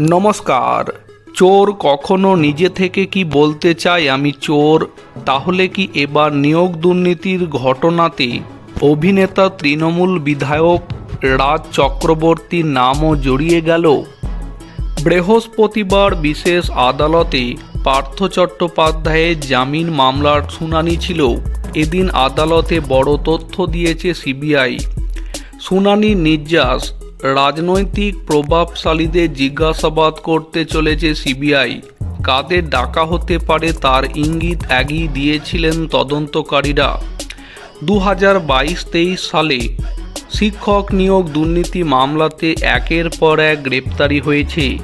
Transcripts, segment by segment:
নমস্কার। চোর কখনো নিজে থেকে কি বলতে চায় আমি চোর? তাহলে কি এবার নিয়োগ দুর্নীতির ঘটনাতে অভিনেতা তৃণমূল বিধায়ক রাজ চক্রবর্তীর নামও জড়িয়ে গেল? বৃহস্পতিবার বিশেষ আদালতে পার্থ চট্টোপাধ্যায়ের জামিন মামলার শুনানি ছিল। এদিন আদালতে বড় তথ্য দিয়েছে সিবিআই। শুনানির নির্যাস রাজনৈতিক প্রভাবশালীদের জিজ্ঞাসাবাদ করতে চলেছে সিবিআই। কাদের ডাকা হতে পারে তার ইঙ্গিত এগিয়ে দিয়েছিলেন তদন্তকারীরা। দু হাজার বাইশ তেইশ সালে শিক্ষক নিয়োগ দুর্নীতি মামলাতে একের পর এক গ্রেপ্তারি হয়েছে।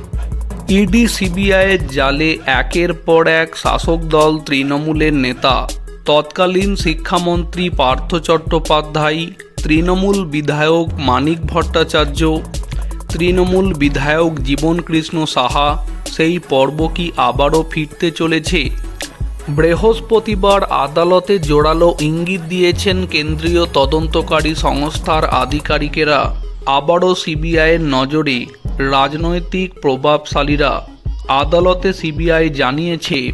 ইডি সিবিআইয়ের জালে একের পর এক শাসক দল তৃণমূলের নেতা। তৎকালীন শিক্ষামন্ত্রী পার্থ চট্টোপাধ্যায় তৃণমূল বিধায়ক মানিক ভট্টাচার্য, তৃণমূল বিধায়ক জীবনকৃষ্ণ সাহা সেই পর্ব কি আবারও ফিরতে চলেছে? বৃহস্পতিবার আদালতে জোরালো ইঙ্গিত দিয়েছেন কেন্দ্রীয় তদন্তকারী সংস্থার আধিকারিকেরা। আবারও সিবিআইয়ের নজরে রাজনৈতিক প্রভাবশালীরা। আদালতে সিবিআই জানিয়েছে,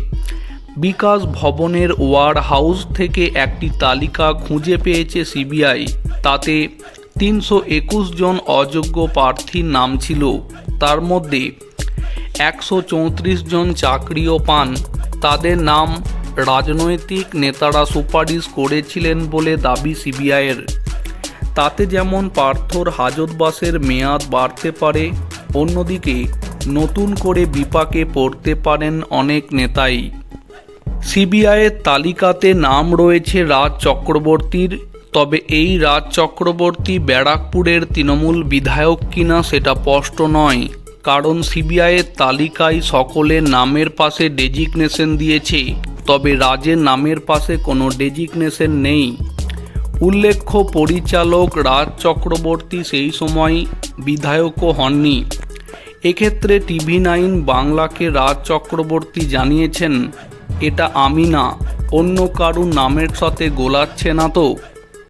বিকাশ ভবনের ওয়ার হাউস থেকে একটি তালিকা খুঁজে পেয়েছে সিবিআই। তাতে তিনশো একুশ জন অযোগ্য প্রার্থীর নাম ছিল। তার মধ্যে একশো চৌত্রিশ জন চাকরিও পান। তাদের নাম রাজনৈতিক নেতারা সুপারিশ করেছিলেন বলে দাবি সিবিআইয়ের। তাতে যেমন পার্থর হাজতবাসের মেয়াদ বাড়তে পারে, অন্যদিকে নতুন করে বিপাকে পড়তে পারেন অনেক নেতাই। সিবিআইয়ের তালিকাতে নাম রয়েছে রাজ চক্রবর্তীর তবে এই রাজ চক্রবর্তী ব্যারাকপুরের তৃণমূল বিধায়ক কিনা সেটা স্পষ্ট নয়। কারণ সিবিআইয়ের তালিকায় সকলের নামের পাশে ডেজিগনেশন দিয়েছে, তবে রাজের নামের পাশে কোনো ডেজিগনেশন নেই। উল্লেখ্য, পরিচালক রাজ চক্রবর্তী সেই সময় বিধায়কও হননি। এক্ষেত্রে টিভি নাইন বাংলাকে রাজ চক্রবর্তী জানিয়েছেন, এটা আমি না, অন্য কারুর নামের সাথে গোলাচ্ছে না তো?